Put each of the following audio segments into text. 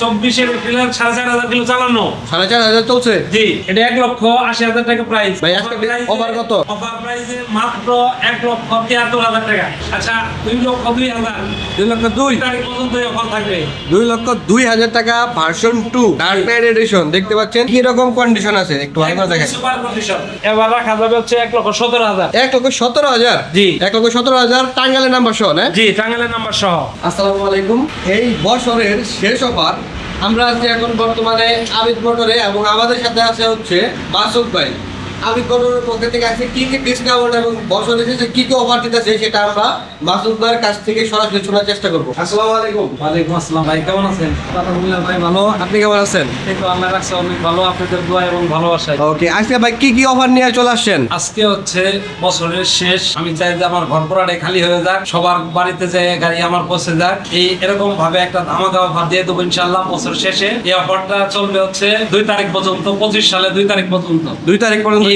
চব্বিশের সাড়ে চার হাজার কিলো চালানো। সাড়ে চার হাজার চলছে? জি এটা এক লক্ষ আশি হাজার টাকা প্রাইস ভাই, আজকে কত? অফার প্রাইসে মাত্র এক লক্ষ তিয়াত্তর হাজার টাকা। আচ্ছা দুই লক্ষ দুই হাজার। দুই লক্ষ দুই? দুই তারিখ পর্যন্ত অফার থাকবে। দুই লক্ষ দুই হাজার টাকা version two dark knight edition দেখতে পাচ্ছেন? কি রকম কন্ডিশন আছে? একটু ভালো করে দেখেন। সুপার কন্ডিশন এবার রাখা যাবে হচ্ছে এক লক্ষ সতেরো হাজার। এক লক্ষ সতেরো হাজার? জি। এক লক্ষ সতেরো হাজার টাঙ্গালের নাম্বার সহ না? জি টাঙ্গালের নাম্বার সহ। আসসালামু আলাইকুম। এই বছরের শেষ অফার আমরা আছি এখন বর্তমানে আবিদ মোটরে এবং আমাদের সাথে আছে হচ্ছে মাসুদ ভাই। আবিদ মোটরের পক্ষ থেকে আছে কি কি ডিসকাউন্ট এবং বছরের শেষে কি কি অফার দিতেছে সেটা আমরা মাসুদ ভাইয়ের কাছ থেকে সরাসরি শোনার চেষ্টা করব। আসসালামু আলাইকুম। ওয়ালাইকুম আসসালাম ভাই কেমন আছেন? আলহামদুলিল্লাহ ভাই ভালো। আপনি কেমন আছেন? এই তো আল্লাহ রাখছে অনেক ভালো আপনাদের দোয়া এবং ভালোবাসায়। ওকে আজকে ভাই কি কি অফার নিয়ে চলে আসছেন? আজকে হচ্ছে বছরের শেষ। আমি চাই যে আমার ঘর পড়াটাই খালি হয়ে যাক সবার বাড়িতে যে গাড়ি আমার পৌঁছে যাক। এই এরকম ভাবে একটা ধামাকা অফার দিয়ে দেবো ইনশাল্লাহ বছর শেষে। এই অফারটা চলবে হচ্ছে দুই তারিখ পর্যন্ত পঁচিশ সালে দুই তারিখ পর্যন্ত। দুই তারিখ পর্যন্ত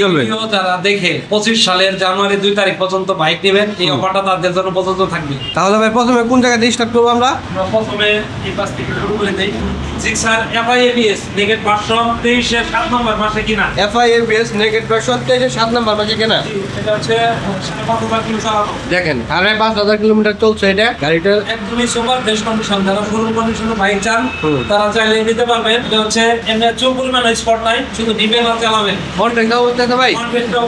যারা দেখে পঁচিশ সালের জানুয়ারি দুই তারিখ পর্যন্ত বাইক নেবেন এই অফারটা তাদের জন্য পর্যন্ত থাকবে। তাহলে ভাই প্রথমে কোন জায়গায় স্টার্ট করব আমরা? আমরা প্রথমে এই পাশ থেকে শুরু করে দেই। জিক্সার এফআইএবিএস নেগেট পাঁচশো তেইশের সাত নম্বর মাসে কিনা। এফআই নেগেট ভার্সন তেইশে সাত নাম্বার মাঝে কেনা। এটা হচ্ছে সাড়ে পাঁচ হাজার কিলো চালানো দেখেন সাড়ে পাঁচ হাজার কিলোমিটার চলছে এটা। গাড়িটা একদমই সুপার বেস্ট কন্ডিশন যারা ফুল কন্ডিশনে বাইক চান তারা চাইলে নিতে পারবেন। এটা হচ্ছে এমনি চুল পরিমাণ স্পট নাই শুধু ডিপে না চালাবেন ভাই?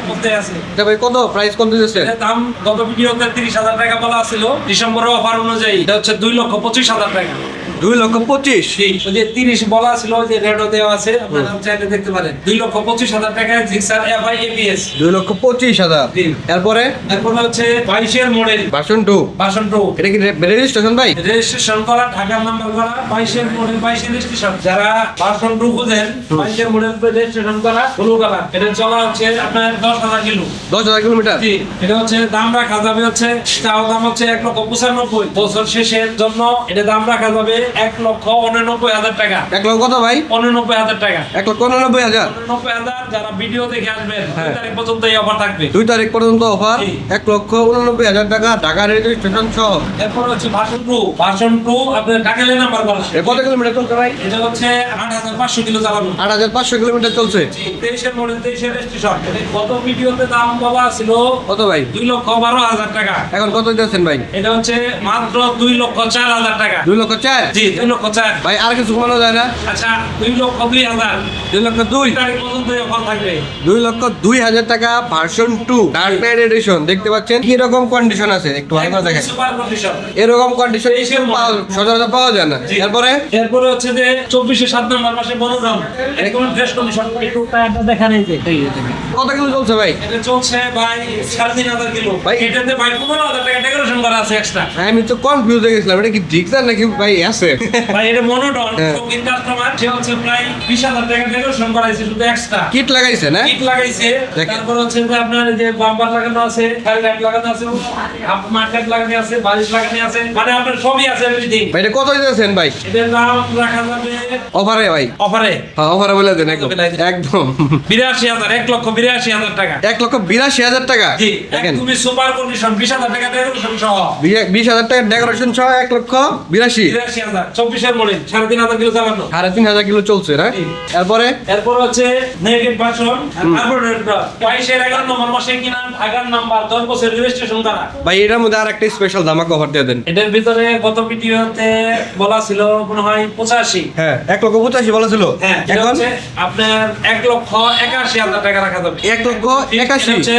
করতে আছে। এটা ভাই কত প্রাইস কত দিতেছে? দাম গত ভিডিওতে তিরিশ হাজার টাকা বলা ছিল ডিসেম্বরের অফার অনুযায়ী। এটা হচ্ছে দুই লক্ষ পঁচিশ হাজার টাকা। দুই লক্ষ পঁচিশ। ওই যে তিরিশ বলা ছিল যে রেডও দেওয়া আছে আপনারা চাইলে দেখতে পারেন। দুই লক্ষ পঁচিশ হাজার টাকায় জিক্সার এফআই এবিএস দুই লক্ষ পঁচিশ হাজার। এরপরে? এরপর হচ্ছে বাইশের model. Version two. Version two. এটা কি রেজিস্ট্রেশন ভাই? রেজিস্ট্রেশন করা ঢাকার নাম্বার করা বাইশের মডেল বাইশের রেজিস্ট্রেশন যারা বাসন টু খুঁজেন বাইশের মডেল রেজিস্ট্রেশন করা ব্লু কালার। এটা চলা হচ্ছে আপনার দশ হাজার কিলো। দশ হাজার কিলোমিটার? এটা হচ্ছে দাম রাখা যাবে হচ্ছে চাও দাম হচ্ছে এক লক্ষ পঁচানব্বই। বছর শেষের জন্য এটা দাম রাখা যাবে এক লক্ষ উননব্বই হাজার টাকা। এক লক্ষ কত ভাই? উননব্বই হাজার টাকা। এক লক্ষ উননব্বই হাজার। উননব্বই হাজার যারা ভিডিও দেখে আসবেন দুই। তারিখ পর্যন্ত এই অফার থাকবে। দুই তারিখ পর্যন্ত অফার এক লক্ষ উননব্বই হাজার টাকা ঢাকা রেজিস্ট্রেশন সহ। এরপর হচ্ছে ভাষণ টু ভাষণ টু আপনার টাকালে নাম্বার করা কত কিলোমিটার চলছে ভাই? এটা হচ্ছে আট হাজার পাঁচশো কিলো চালানো। আট হাজার পাঁচশো কিলোমিটার চলছে। তেইশের মডেল তেইশের রেজিস্ট্রেশন গত ভিডিওতে দাম বলা ছিল কত ভাই? দুই লক্ষ বারো হাজার টাকা। এখন কত দিতেছেন ভাই? এটা হচ্ছে মাত্র দুই লক্ষ চার হাজার টাকা। দুই লক্ষ চার? জি দুই লক্ষ চার। ভাই আর কিছু কমানো যায় না? আচ্ছা দুই লক্ষ দুই হাজার। দুই লক্ষ দুই। দুই তারিখ পর্যন্ত অফার থাকবে। দুই লক্ষ দুই হাজার টাকা version two dark knight edition দেখতে পাচ্ছেন? কি রকম কন্ডিশন আছে? একটু ভালো করে দেখেন। সুপার কন্ডিশন এরকম কন্ডিশন সচরাচর পাওয়া যায় না। এরপরে? এরপরে হচ্ছে যে চব্বিশে সাত নম্বর মাসে বনগ্রাম একদম ফ্রেশ কন্ডিশন একটু টায়ারটা দেখা নেই যে। এই যে দেখেন। কত কিলো চলছে ভাই? এটা চলছে ভাই সাড়ে তিন হাজার কিলো। ভাই। এটাতে ভাই পনেরো হাজার টাকা ডেকোরেশন করা আছে এক্সট্রা আমি তো কনফিউজ হয়ে গেছিলাম। এটা কি ডিক্সার নাকি ভাই আছে? ভাই এটা মনোটন। শৌখিন কাস্টমার সে হচ্ছে প্রায় বিশ হাজার টাকা ডেকোরেশন করাইছে শুধু এক্সট্রা কিট লাগাইছে না? কিট লাগাইছে। তারপর হচ্ছে যে আপনার যে বাম্পার লাগানো আছে ফাইল লাইট লাগানো আছে মার্কেট লাগানো আছে বালিশ লাগানো আছে মানে আপনার সবই আছে এভরিথিং ভাই এটা কত দিতেছেন ভাই? এটার দাম রাখা যাবে অফারে ভাই? অফারে। হ্যাঁ অফারে বলে দেন একদম। একদম। বিরাশি হাজার এক লক্ষ বিরাশি হাজার টাকা। এক লক্ষ বিরাশি হাজার টাকা? জি একদমই সুপার কন্ডিশন বিশ হাজার টাকা ডেকোরেশন সহ। বিশ হাজার টাকা ডেকোরেশন সহ এক লক্ষ বিরাশি। বিরাশি হাজার চব্বিশের মডেল সাড়ে তিন হাজার কিলো চালানো। সাড়ে তিন হাজার কিলো চলছে না? এরপরে? এরপর হচ্ছে নেগেটিভ ভার্সন কার্বোরেটর বাইশের এগারো নম্বর মাসে কিনা ঢাকার নাম্বার দশ বছর রেজিস্ট্রেশন করা ভাই এটার মধ্যে আর একটা স্পেশাল ধামাকা অফার দিয়ে দেন। এটার ভিতরে গত ভিডিওতে বলা ছিল মনে হয় পঁচাশি। হ্যাঁ এক লক্ষ পঁচাশি বলা ছিল। হ্যাঁ এখন? আপনার এক লক্ষ একাশি হাজার টাকা রাখা যাবে। এক লক্ষ একাশি? হচ্ছে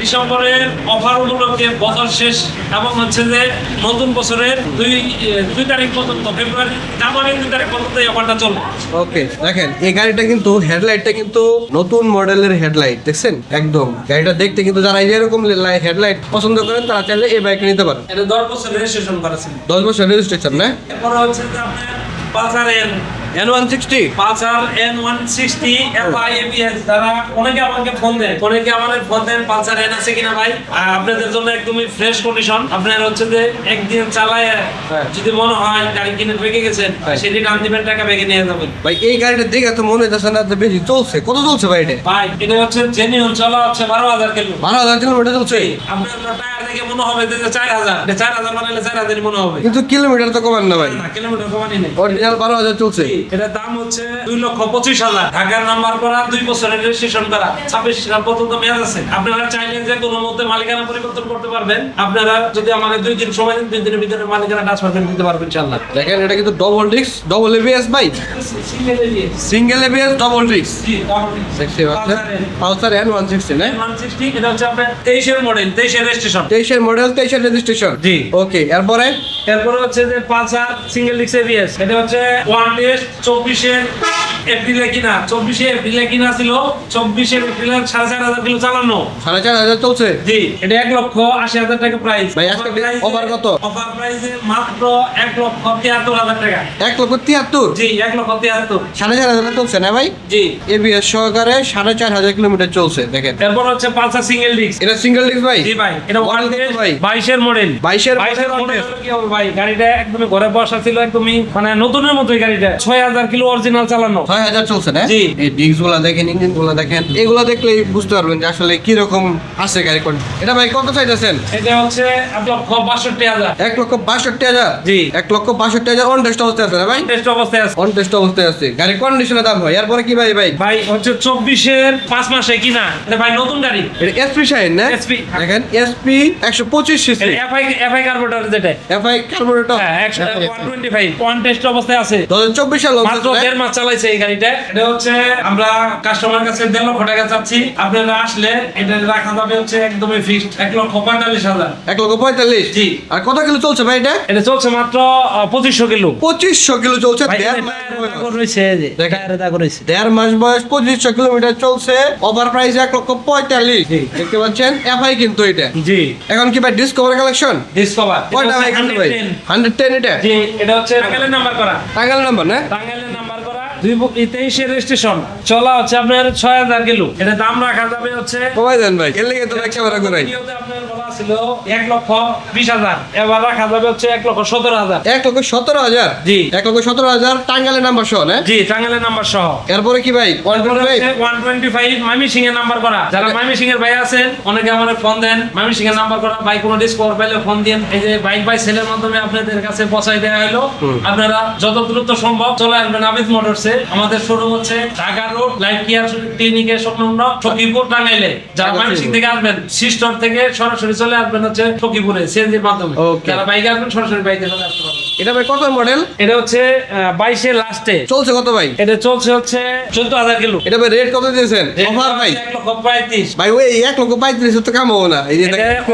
ডিসেম্বরের অফার উপলক্ষে বছর শেষ এবং হচ্ছে যে নতুন বছরের দুই দুই তারিখ পর্যন্ত ফেব্রুয়ারি জানুয়ারি তারিখ পর্যন্ত এই অফারটা চলবে। ওকে দেখেন এই গাড়িটা কিন্তু হেডলাইটটা কিন্তু নতুন মডেলের হেডলাইট দেখছেন? একদম। গাড়িটা দেখতে কিন্তু যারা এরকম হেডলাইট পছন্দ করেন তারা চাইলে এই বাইক নিতে পারেন। এটা দশ বছর রেজিস্ট্রেশন করা ছিল। দশ বছর রেজিস্ট্রেশন না? এরপরে হচ্ছে যে আপনার Pulsar N one sixty Pulsar N one sixty FI ABS যারা অনেকে আমাকে ফোন দেন অনেকে আমাদের ফোন দেন পালসার এন আছে কিনা ভাই? আপনাদের জন্য একদমই ফ্রেশ কন্ডিশন আপনার হচ্ছে যে একদিন চালায় হ্যাঁ। যদি মনে হয় গাড়ি কিনে বেঁকে গেছেন হ্যাঁ। সেটি টান দিবেন টাকা বেঁকে নিয়ে যাবেন। ভাই এই গাড়িটা দেখে তো মনে হচ্ছে না যে বেশি চলছে। কত চলছে ভাই এটা? ভাই এটা হচ্ছে জেনুইন চলা হচ্ছে বারো হাজার কিলো। বারো হাজার কিলোমিটার চলছে? আপনার টায়ার দেখে মনে হবে যে চার হাজার। চার হাজার বানালে চার হাজারই মনে হবে। কিন্তু কিলোমিটার তো কমান না ভাই। কিলোমিটার কমানি নেই। অরিজিনাল বারো হাজার চলছে। এটার দাম হচ্ছে দুই লক্ষ পঁচিশ হাজার। ঢাকার নাম্বার করা দুই বছরের রেজিস্ট্রেশন করা। ছাব্বিশ সাল পর্যন্ত মেয়াদ আছে। আপনারা চাইলে যে কোনো মধ্যে মালিকানা পরিবর্তন করতে পারবেন। আপনারা যদি আমাদের দুই দিন সময় দেন দুই দিনের ভিতরে মালিকানা ট্রান্সফার করে দিতে পারবেন ইনশাল্লাহ দেখেন এটা কিন্তু ডবল ডিস্ক ডবল এবিএস ভাই। সিঙ্গেল এবিএস ডবল ডিস্ক দেখতে পাচ্ছেন পালসার এন ওয়ান সিক্সটি না? এটা হচ্ছে আপনার তেইশের মডেল তেইশের রেজিস্ট্রেশন তেইশের মডেল তেইশের রেজিস্ট্রেশন জি। ওকে এরপরে? এরপরে হচ্ছে যে পালসার সিঙ্গেল ডিক্স এবিএস এটা হচ্ছে ওয়ান টেস্ট চব্বিশে এপ্রিলে কিনা? চব্বিশে এপ্রিলে কিনা ছিল? চব্বিশে এপ্রিলে সাড়ে চার হাজার কিলো চালানো। সাড়ে চার হাজার চলছে? জি এটা এক লক্ষ আশি হাজার টাকা প্রাইস ভাই, আজকে offer কত? অফার প্রাইসে মাত্র এক লক্ষ তিয়াত্তর হাজার টাকা। এক লক্ষ তিয়াত্তর? জি এক লক্ষ তিয়াত্তর। সাড়ে চার হাজার চলছে না ভাই? জি। এবিএস সহকারে সাড়ে চার হাজার কিলোমিটার চলছে দেখেন। এরপর হচ্ছে পালসার সিঙ্গেল ডিস্ক এটা সিঙ্গেল ডিস্ক ভাই? জি ভাই এটা ওয়ান ভাই? বাইশের মডেল 22 বাইশের মডেল কি হবে ভাই? গাড়িটা একদমই ঘরে বসা ছিল একদমই মানে নতুনের মতোই গাড়িটা। ছয় হাজার কিলো অরিজিনাল চালানো। ছয় হাজার চলছে না? জি। এই ডিস্কগুলা দেখেন ইঞ্জিনগুলা দেখেন এগুলা দেখলেই বুঝতে পারবেন যে আসলে কি রকম আছে গাড়ি কোন। এটা ভাই কত চাইতেছেন? এটা হচ্ছে এক লক্ষ বাষট্টি হাজার। এক লক্ষ বাষট্টি হাজার? জি। এক লক্ষ বাষট্টি হাজার অন টেস্ট অবস্থায় আছে না ভাই? টেস্ট অবস্থায় আছে। অন টেস্ট অবস্থায় আছে। গাড়ির কন্ডিশনের দাম হয়। এরপরে কি ভাই ভাই? ভাই হচ্ছে চব্বিশের পাঁচ মাসে কিনা? এটা ভাই নতুন গাড়ি। এটা এসপি শাইন না? SP দেখেন এসপি একশো পঁচিশ সিসি এফআই এফআই কার্বোরেটর যেটা। এফআই কার্বোরেটর হ্যাঁ একশো one twenty five one test অবস্থায় আছে। দু হাজার চব্বিশ সাল মাত্র দেড় মাস চালাইছে এই গাড়িটা। এটা হচ্ছে আমরা কাস্টমার কাছে দেড় লক্ষ টাকা চাচ্ছি। আপনারা আসলে এটা রাখা যাবে হচ্ছে একদমই ফিক্সড এক লক্ষ পঁয়তাল্লিশ হাজার। এক লক্ষ পঁয়তাল্লিশ? জি। আর কত কিলো চলছে ভাই এটা? এটা চলছে মাত্র পঁচিশশো কিলো। পঁচিশশো কিলো চলছে দেড় মাস বয়স। পঁচিশশো কিলোমিটার চলছে ওভার প্রাইস এক লক্ষ পঁয়তাল্লিশ। দেখতে পাচ্ছেন এফআই কিন্তু এটা। জি। এখন কি ভাই ডিসকভার কালেকশন ডিসকভার কয়টা ভাই হান্ড্রেড টেন এটা? জি এটা হচ্ছে টাঙ্গাইলের নাম্বার করা। টাঙ্গাল নাম্বার না? টাঙ্গাইলের নাম্বার করা দুই তেইশের রেজিস্ট্রেশন চলা হচ্ছে আপনার ছয় হাজার কিলো এটা দাম রাখা যাবে হচ্ছে কমাই দেন ভাই। এর লেগে তো এক ক্যামেরা করাই আপনার ছিল এক লক্ষ বিশ হাজার। এবার রাখা যাবে হচ্ছে এক লক্ষ সতেরো হাজার। এক লক্ষ সতেরো হাজার? জি। এক লক্ষ সতেরো হাজার টাঙ্গালের নাম্বার সহ না? জি টাঙ্গাইলের নাম্বার সহ। এরপরে কি ভাই? ওয়ান টোয়েন্টি ফাইভ মামি সিং এর নাম্বার করা। যারা মামি সিং এর ভাই আছেন অনেকে আমাদের ফোন দেন মামি সিং এর নাম্বার করা। ভাই কোনো ডিসকভার পাইলে ফোন দিন এই যে বাইক বাই সেলের মাধ্যমে আপনাদের কাছে পৌঁছাই দেওয়া হলো। আপনারা যত দ্রুত সম্ভব চলে আসবেন আবিদ মোটরসে আমাদের শোরুম হচ্ছে ঢাকা রোড লাইফ কেয়ার ক্লিনিকের সংলগ্ন সখীপুর টাঙ্গাইলে। যারা মামি সিং থেকে আসবেন সিস্টর থেকে সরাসরি চলে আসবেন হচ্ছে সখীপুরে সিএনজির মাধ্যমে। যারা বাইকে আসবেন সরাসরি বাইকে চলে আসতে পারবেন। এটা ভাই কত মডেল এটা হচ্ছে বাইশে লাস্টে চলছে কত ভাই? এটা চলছে হচ্ছে চোদ্দ হাজার কিলো। এটা ভাই রেট কত দিয়েছেন? অফার ভাই? এক লক্ষ পঁয়ত্রিশ। ভাই ওই এক লক্ষ পঁয়ত্রিশ তো কাম হব না। এই যে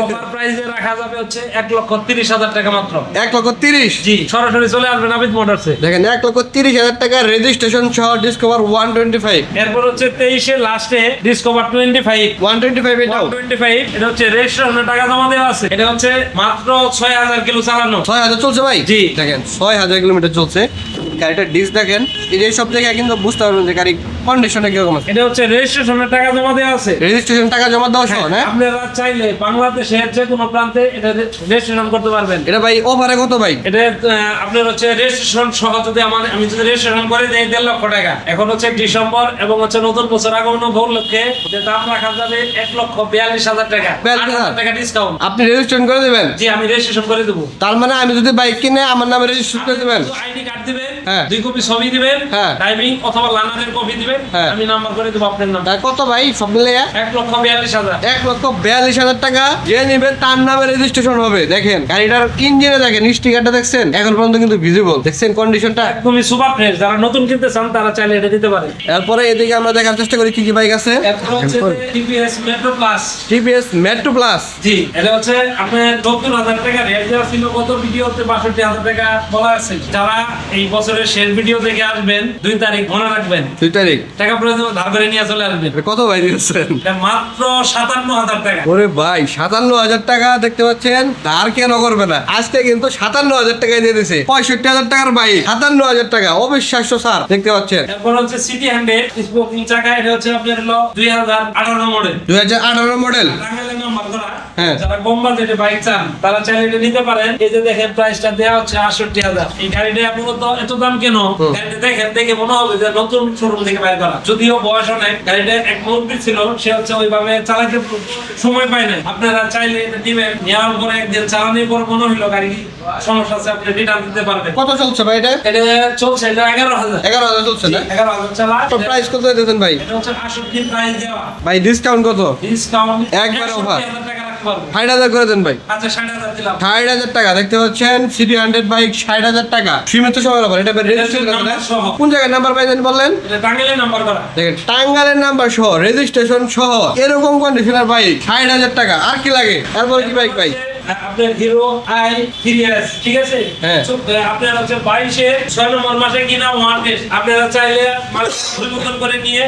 অফার প্রাইসে রাখা যাবে হচ্ছে এক লক্ষ তিরিশ হাজার টাকা মাত্র। এক লক্ষ তিরিশ? জি সরাসরি চলে আসবেন আবিদ মোটরসে দেখেন এক লক্ষ তিরিশ হাজার টাকা রেজিস্ট্রেশন সহ ডিসকভার ওয়ান টোয়েন্টি ফাইভ এরপর হচ্ছে তেইশে লাস্টে Discover twenty five one twenty five twenty five এটা হচ্ছে রেজিস্ট্রেশনের টাকা জমা দেওয়া আছে। এটা হচ্ছে মাত্র ছয় হাজার কিলো চালানো। ছয় হাজার চলছে ভাই? জি। দেখেন ছয় হাজার কিলোমিটার চলছে। গাড়িটার ডিস্ক দেখেন। এই সব জায়গায় কিন্তু বুঝতে পারবেন যে গাড়ি কন্ডিশনে কীরকম আছে? এটা হচ্ছে রেজিস্ট্রেশনের টাকা জমা দেওয়া আছে। রেজিস্ট্রেশন টাকা জমা দেওয়া সহ না? আপনারা চাইলে বাংলাদেশের যে কোনো প্রান্তে এটা রেজিস্ট্রেশন করতে পারবেন। এটা ভাই ওভারে কত ভাই? এটা আপনার হচ্ছে রেজিস্ট্রেশন সহ যদি আমার আমি যদি রেজিস্ট্রেশন করে দেই দেড় লক্ষ টাকা। এখন হচ্ছে ডিসেম্বর এবং হচ্ছে নতুন বছর আগমন উপলক্ষে দাম রাখা যাবে এক লক্ষ বিয়াল্লিশ হাজার টাকা। 42,000 হাজার টাকা ডিসকাউন্ট আপনি রেজিস্ট্রেশন করে দেবেন? জি আমি রেজিস্ট্রেশন করে দেবো। তার মানে আমি যদি বাইক কিনে আমার নামে রেজিস্ট্রেশন করে দেবেন? আইডি কার্ড দিবেন হ্যাঁ। দুই কপি ছবি দিবেন হ্যাঁ। অথবা লার্নারের কপি দিবেন হ্যাঁ। আমি নাম্বার করে দেবো আপনার নাম। কত ভাই সব মিলে? এক লক্ষ বিয়াল্লিশ হাজার। এক লক্ষ বিয়াল্লিশ হাজার টাকা। যে নেবেন তার নামে রেজিস্ট্রেশন হবে। দেখেন গাড়িটার ইঞ্জিনে দেখেন স্টিকারটা দেখছেন? এখন পর্যন্ত কিন্তু ভিজিবল দেখছেন কন্ডিশনটা একদমই সুপার ফ্রেশ যারা নতুন কিনতে চান তারা চাইলে এটা দিতে পারে এরপরে এদিকে আমরা দেখার চেষ্টা করি কি কি বাইক আছে। Metro plus TPS metro plus জি এটা হচ্ছে আপনার সত্তর হাজার টাকা। রেট দেওয়া ছিল গত ভিডিওতে বাষট্টি হাজার টাকা বলা আছে। যারা এই বছরের শেষ ভিডিও দেখে আসবেন দুই তারিখ মনে রাখবেন। দুই তারিখ। টাকা প্রয়োজন ধার করে নিয়ে চলে আসবেন। কত ভাই দিয়েছেন? মাত্র সাতান্ন হাজার টাকা। ওরে ভাই সাতান্ন হাজার টাকা দেখতে পাচ্ছেন? ধার কেন করবে না? আজকে কিন্তু সাতান্ন হাজার টাকায় দিয়ে দিছে। পঁয়ষট্টি হাজার টাকার বাইক সাতান্ন হাজার টাকা। অবিশ্বাস্য স্যার দেখতে পাচ্ছেন। এরপর হচ্ছে সিটি হান্ড্রেড স্পোকিং চাকা এটা হচ্ছে আপনার হলো দুই হাজার আঠারো মডেল দুই হাজার আঠারো মডেল নাম্বার করা। হ্যাঁ। যারা কম বাজেটে বাইক চান তারা চাইলে এটা নিতে পারেন। এই যে দেখেন প্রাইসটা দেওয়া হচ্ছে আটষট্টি হাজার। এই গাড়িটা মূলত এত দাম কেন? দেখেন দেখে মনে হবে যে নতুন শোরুম থেকে বাইর করা। যদিও বয়স অনেক গাড়িটা এক মুরব্বী ছিল সে হচ্ছে ওইভাবে চালাতে সময় পায় না আপনারা চাইলে এটা নিবেন নেওয়ার পরে একদিন চালানোর পর মনে হইল গাড়ি সমস্যা আছে আপনি রিটার্ন দিতে পারবেন। কত চলছে ভাই এটা? এটা চলছে এটা এগারো হাজার। এগারো হাজার চলছে না? এগারো হাজার চালা তো প্রাইস কত দিতেছেন ভাই? এটা হচ্ছে আষট্টি প্রাইস দেওয়া। ভাই ডিসকাউন্ট কত? ডিসকাউন্ট একবারে offer। ষাট হাজার করে দেন ভাই। আচ্ছা ষাট হাজার টাকা দেখতে পাচ্ছেন? সিটি হান্ড্রেড বাইক ষাট হাজার টাকা। সীমিত সময়ের ওপর এটা। কোন জায়গায় নাম্বার পাইছেন বললেন? দেখেন টাঙ্গালের নাম্বার সহ রেজিস্ট্রেশন সহ এরকম কন্ডিশনের বাইক ষাট হাজার টাকা। আর কি লাগে? তারপরে কি বাইক ভাই আপনার হিরো আই ঠিক আছে? হ্যাঁ। আপনার হচ্ছে বাইশে ছয় নম্বর মাসে কিনা ওয়ান আপনারা চাইলে পরিবর্তন করে নিয়ে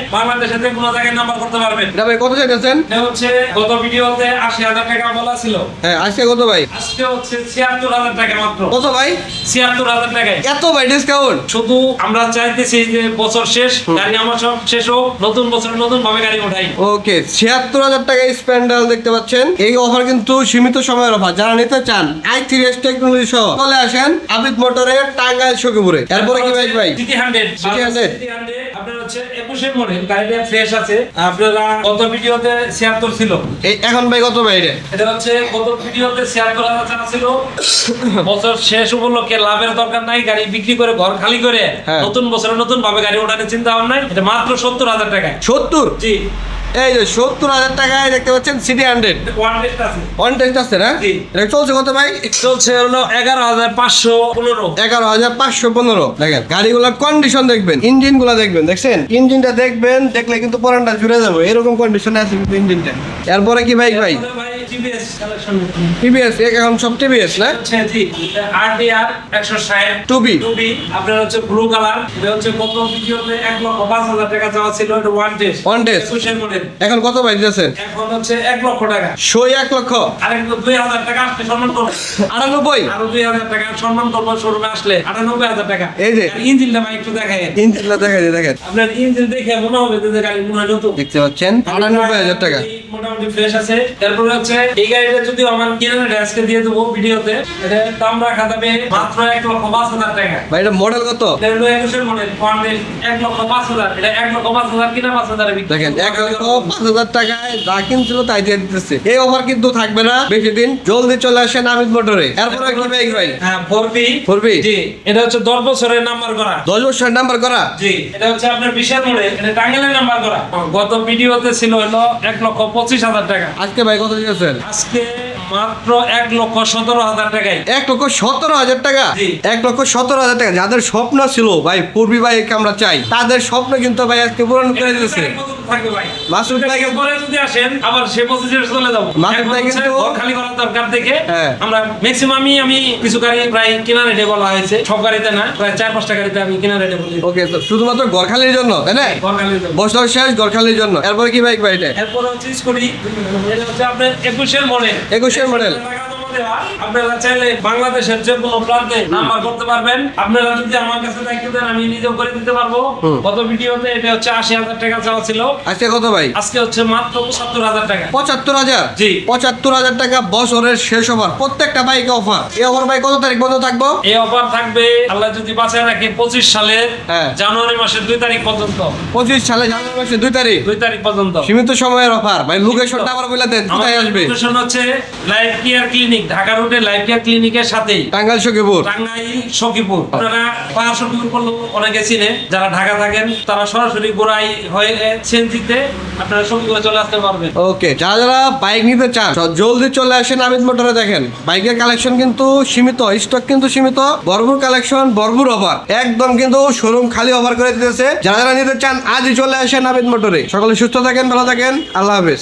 কোনো জায়গায় নাম্বার করতে পারবেন। এটা ভাই কত চাইতেছেন? এটা হচ্ছে গত ভিডিওতে আশি হাজার টাকা বলা ছিল। হ্যাঁ আজকে কত ভাই? আজকে হচ্ছে ছিয়াত্তর হাজার টাকা মাত্র। কত ভাই? ছিয়াত্তর হাজার টাকায়। এত ভাই ডিসকাউন্ট শুধু আমরা চাইতেছি যে বছর শেষ গাড়ি আমার সব শেষ হোক নতুন বছরে নতুন ভাবে গাড়ি ওঠাই ওকে ছিয়াত্তর হাজার টাকা স্প্যান্ডাল দেখতে পাচ্ছেন। এই অফার কিন্তু সীমিত সময়ের অফার যারা নিতে চান আই থ্রি এস টেকনোলজি সহ চলে আসেন আবিদ মোটরের টাঙ্গাইল সখীপুরে। এরপরে কি বাইক ভাই? সিটি হান্ড্রেড সিটি হান্ড্রেড আপনার হচ্ছে একুশের মডেল গাড়িটা ফ্রেশ আছে। আপনারা গত ভিডিওতে ছিয়াত্তর ছিল এখন ভাই কত ভাই এটা? এটা হচ্ছে গত ভিডিওতে ছিয়াত্তর হাজার টাকা ছিল। বছর শেষ উপলক্ষে লাভের দরকার নাই গাড়ি বিক্রি করে ঘর খালি করে হ্যাঁ। নতুন বছরে নতুন ভাবে গাড়ি ওঠানোর চিন্তা ভাবনা নাই এটা মাত্র সত্তর হাজার টাকায়। সত্তর? জি। এই যে সত্তর হাজার টাকায় দেখতে পাচ্ছেন সিটি হান্ড্রেড ওয়ান টেস্ট আছে। না? এটা চলছে কত ভাই? চলছে হলো এগারো হাজার পাঁচশো পনেরো। এগারো হাজার পাঁচশো পনেরো। দেখেন গাড়িগুলোর কন্ডিশন দেখবেন ইঞ্জিনগুলা দেখবেন দেখছেন? ইঞ্জিনটা দেখবেন দেখলে কিন্তু পরানটা জুড়ে যাবে। এরকম কন্ডিশনে আছে কিন্তু ইঞ্জিনটা। এরপরে কি ভাই ভাই? টিভিএস এখন সব টিভিএস না? হচ্ছে জি RDR 160 টুবি টুবি আপনার হচ্ছে ব্লু কালার এটা হচ্ছে কত ভিডিওতে লক্ষ টাকা চাওয়া ছিল এটা ওয়ান টেস্ট One test। একুশের মডেল এখন কত ভাই দিতেছেন এখন হচ্ছে এক লক্ষ টাকা। সই এক লক্ষ। আরেক দুই হাজার টাকা আসলে সম্মান করব। আরও টাকা সম্মান করব শোরুমে আসলে আটানব্বই হাজার টাকা। এই যে। ইঞ্জিনটা ভাই একটু দেখায় ইঞ্জিনটা দেখেন আপনার ইঞ্জিন দেখে মনে হবে যে গাড়ি মনে হয় নতুন। দেখতে পাচ্ছেন? আটানব্বই হাজার টাকা। মোটামুটি ফ্রেশ আছে। তারপরে হচ্ছে এই গাড়িটা যদি আমার কিনে দিয়ে দেবো ভিডিওতে। এটা দাম রাখা যাবে মাত্র এক লক্ষ পাঁচ হাজার টাকা। ভাই এটা মডেল কত? এটা একুশের মডেল এক লক্ষ পাঁচ হাজার। এটা এক লক্ষ পাঁচ হাজার কিনা পাঁচ হাজারে দেখেন এক লক্ষ পাঁচ হাজার টাকায় যা কিনছিল তাই দিয়ে দিতেছে। এই অফার কিন্তু থাকবে না বেশি দিন। জলদি চলে আসেন আমিদ মোটরে। এরপরে কি বাইক ভাই? হ্যাঁ ফোর বি 4B? জি এটা হচ্ছে দশ বছরের নাম্বার করা। দশ বছর নাম্বার করা? জি এটা হচ্ছে আপনার বিশাল মডেল এটা নাম্বার করা। গত ভিডিওতে ছিল হলো এক লক্ষ পঁচিশ হাজার টাকা। আজকে ভাই কত আজকে মাত্র এক লক্ষ সতেরো হাজার টাকায়। এক লক্ষ সতেরো হাজার টাকা? এক লক্ষ সতেরো হাজার টাকা। যাদের স্বপ্ন ছিল ভাই পূর্বী ভাই আমরা চাই। তাদের স্বপ্ন কিন্তু ভাই আজকে পূরণ করে দিতেছে থাকবে ভাই। মাসুদ ভাই পরে যদি আসেন আবার সে পজিশনে চলে যাব। মাসুদ ভাই কিন্তু- ঘর খালি করার দরকার দেখে হ্যাঁ। আমরা ম্যাক্সিমামই আমি কিছু গাড়ি প্রায় কেনা রেটে বলা হয়েছে। সব গাড়িতে না প্রায় চার পাঁচটা গাড়িতে আমি কেনা রেটে বলি। ওকে তো শুধুমাত্র জন্য তাই না? ঘর শেষ গড়খালির জন্য। এরপরে কি বাইক ভাই এটা এরপর হচ্ছে স্কুটি। এটা হচ্ছে আপনার একুশের মডেল একুশের আপনারা চাইলে বাংলাদেশের যে কোনো প্রান্তে নাম্বার করতে পারবেন। আপনারা যদি আমার কাছে দায়িত্ব দেন আমি নিজেও করে দিতে পারব। গত ভিডিওতে এটা হচ্ছে আশি হাজার টাকা চাওয়া ছিল। আজকে কত ভাই? আজকে হচ্ছে মাত্র পঁচাত্তর হাজার টাকা। পঁচাত্তর হাজার? জি। পঁচাত্তর হাজার টাকা বছরের শেষ অফার। প্রত্যেকটা বাইকে অফার। এই অফার ভাই কত তারিখ বন্ধ থাকব? এই অফার থাকবে আল্লাহ যদি বাঁচায় রাখে পঁচিশ সালের হ্যাঁ। জানুয়ারি মাসের দুই তারিখ পর্যন্ত। পঁচিশ সালে জানুয়ারি মাসের দুই তারিখ? দুই তারিখ পর্যন্ত। সীমিত সময়ের অফার। ভাই লোকেশনটা আবার বলে দেন কোথায় আসবে? location হচ্ছে লাইফ কেয়ার ক্লিনিক। ঢাকা রোডে লাইফ কেয়ার ক্লিনিকের সাথেই। টাঙ্গাইল সখীপুর। টাঙ্গাইল সখীপুর। আপনারা পাহাড় সখীপুর করলেও অনেকে চিনে যারা ঢাকা থাকেন তারা সরাসরি গোড়াই হয়ে সেনজিতে আপনারা সখীপুরে চলে আসতে পারবেন। ওকে যারা যারা বাইক নিতে চান জলদি চলে আসেন আমিদ মোটরে দেখেন। বাইকের কালেকশন কিন্তু সীমিত স্টক কিন্তু সীমিত ভরপুর কালেকশন ভরপুর অফার একদম কিন্তু শোরুম খালি অফার করে দিতেছে। যারা যারা নিতে চান আজই চলে আসেন আমিদ মোটরে। সকলে সুস্থ থাকেন ভালো থাকেন আল্লাহ হাফেজ।